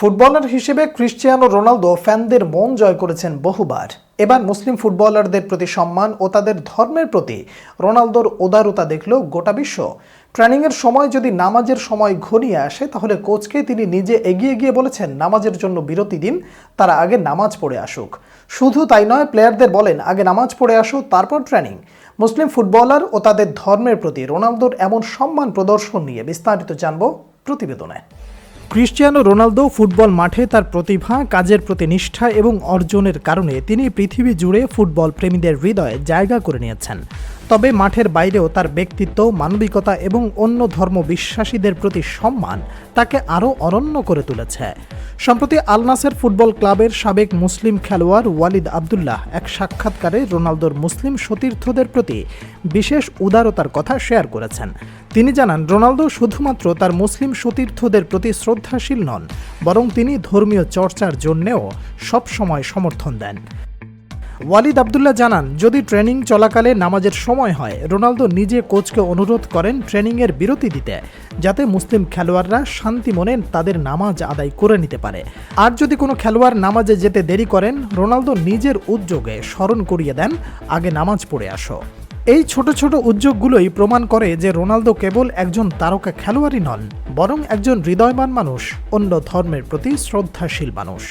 Footballer হিসেবে Cristiano Ronaldo ফ্যানদের মন জয় করেছেন বহুবার। এবার মুসলিম ফুটবলারদের প্রতি সম্মান ও তাদের ধর্মের প্রতি রোনালদোর উদারতা দেখল গোটা বিশ্ব। ট্রেনিংয়ের সময় যদি নামাজের সময় ঘনিয়ে আসে, তাহলে কোচকে তিনি নিজে এগিয়ে গিয়ে বলেছেন, নামাজের জন্য বিরতি দিন, তারা আগে নামাজ পড়ে আসুক। শুধু তাই নয়, প্লেয়ারদের বলেন, আগে নামাজ পড়ে আসো, তারপর ট্রেনিং। মুসলিম ফুটবলার ও তাদের ধর্মের প্রতি রোনালদোর এমন সম্মান প্রদর্শন নিয়ে বিস্তারিত জানব প্রতিবেদনে। ক্রিশ্চিয়ানো রোনালদো ফুটবল মাঠে তার প্রতিভা, কাজের প্রতি নিষ্ঠা এবং অর্জনের কারণে তিনি পৃথিবী জুড়ে ফুটবল প্রেমীদের হৃদয়ে জায়গা করে নিয়েছেন। তবে মাঠের বাইরেও তার ব্যক্তিত্ব, মানবিকতা এবং অন্য ধর্ম বিশ্বাসীদের প্রতি সম্মান তাকে আরও অরণ্য করে তুলেছে। সম্প্রতি আলনাসের ফুটবল ক্লাবের সাবেক মুসলিম খেলোয়াড় ওয়ালিদ আবদুল্লাহ এক সাক্ষাৎকারে রোনালদোর মুসলিম সতীর্থদের প্রতি বিশেষ উদারতার কথা শেয়ার করেছেন। তিনি জানান, রোনালদো শুধুমাত্র তার মুসলিম সতীর্থদের প্রতি শ্রদ্ধাশীল নন, বরং তিনি ধর্মীয় চর্চার জন্যেও সবসময় সমর্থন দেন। ওয়ালিদ আবদুল্লাহ জানান, যদি ট্রেনিং চলাকালে নামাজের সময় হয়, রোনালদো নিজে কোচকে অনুরোধ করেন ট্রেনিংয়ের বিরতি দিতে, যাতে মুসলিম খেলোয়াড়রা শান্তি মনে তাদের নামাজ আদায় করে নিতে পারে। আর যদি কোনো খেলোয়াড় নামাজে যেতে দেরি করেন, রোনালদো নিজের উদ্যোগে স্মরণ করিয়ে দেন, আগে নামাজ পড়ে আসো। এই ছোট ছোট উদ্যোগগুলোই প্রমাণ করে যে রোনালদো কেবল একজন তারকা খেলোয়াড়ই নন, বরং একজন হৃদয়বান মানুষ, অন্য ধর্মের প্রতি শ্রদ্ধাশীল মানুষ।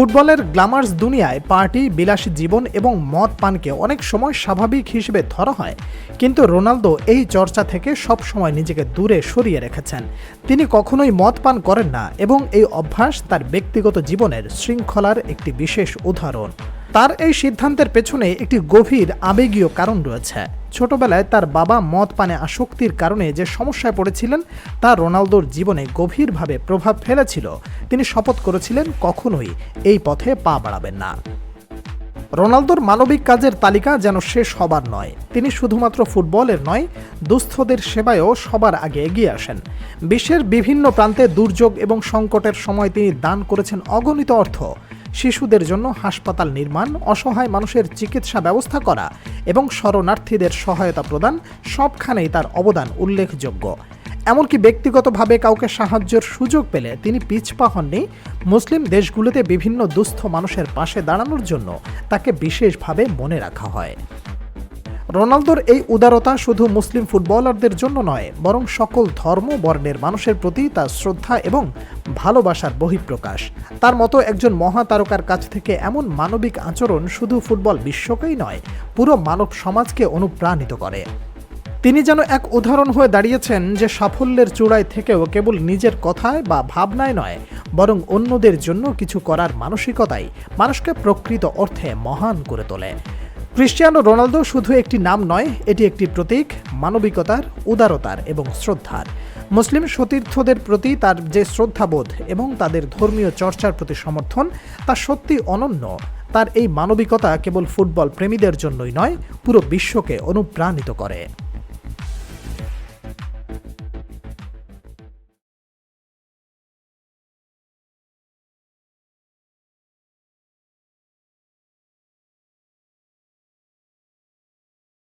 ফুটবলের গ্লামার্স দুনিয়ায় পার্টি, বিলাসী জীবন এবং মদ পানকে অনেক সময় স্বাভাবিক হিসেবে ধরা হয়। কিন্তু রোনালদো এই চর্চা থেকে সব সময় নিজেকে দূরে সরিয়ে রেখেছেন। তিনি কখনোই মদ পান করেন না এবং এই অভ্যাস তার ব্যক্তিগত জীবনের শৃঙ্খলার একটি বিশেষ উদাহরণ। তার এই সিদ্ধান্তের পেছনে একটি গভীর আবেগীয় কারণ রয়েছে। ছোটবেলায় তার বাবা মদ পানে আসক্তির কারণে যে সমস্যায় পড়েছিলেন, তা রোনালদোর জীবনে গভীরভাবে প্রভাব ফেলেছিল। তিনি শপথ করেছিলেন, কখনোই এই পথে পা বাড়াবেন না। রোনালদোর মানবিক কাজের তালিকা যেন শেষ হবার নয়। তিনি শুধুমাত্র ফুটবলের নয়, দুস্থদের সেবায়ও সবার আগে এগিয়ে আসেন। বিশ্বের বিভিন্ন প্রান্তে দুর্যোগ এবং সংকটের সময় তিনি দান করেছেন অগণিত অর্থ। শিশুদের জন্য হাসপাতাল নির্মাণ, অসহায় মানুষের চিকিৎসা ব্যবস্থা করা এবং শরণার্থীদের সহায়তা প্রদান সবখানেই তার অবদান উল্লেখযোগ্য। এমনকি ব্যক্তিগতভাবে কাউকে সাহায্যের সুযোগ পেলে তিনি পিছপা হননি। মুসলিম দেশগুলোতে বিভিন্ন দুস্থ মানুষের পাশে দাঁড়ানোর জন্য তাকে বিশেষভাবে মনে রাখা হয়। রোনালদোর এই উদারতা শুধু মুসলিম ফুটবলারদের জন্য নয়, বরং সকল ধর্ম বর্ণের মানুষের প্রতি তার শ্রদ্ধা এবং ভালোবাসার বহিঃপ্রকাশ। তার মতো একজন মহাতারকার কাছ থেকে এমন মানবিক আচরণ শুধু ফুটবল বিশ্বকেই নয়, পুরো মানব সমাজকে অনুপ্রাণিত করে। তিনি যেন এক উদাহরণ হয়ে দাঁড়িয়েছেন যে সাফল্যের চূড়ায় থেকেও কেবল নিজের কথায় বা ভাবনায় নয়, বরং অন্যদের জন্য কিছু করার মানসিকতাই মানুষকে প্রকৃত অর্থে মহান করে তোলে। ক্রিশ্চিয়ানো রোনালদো শুধু একটি নাম নয়, এটি একটি প্রতীক, মানবিকতার উদারতার এবং শ্রদ্ধার। মুসলিম সতীর্থদের প্রতি তার যে শ্রদ্ধাবোধ এবং তাদের ধর্মীয় চর্চার প্রতি সমর্থন, তা সত্যি অনন্য। তার এই মানবিকতা কেবল ফুটবল প্রেমীদের জন্যই নয়, পুরো বিশ্বকে অনুপ্রাণিত করে।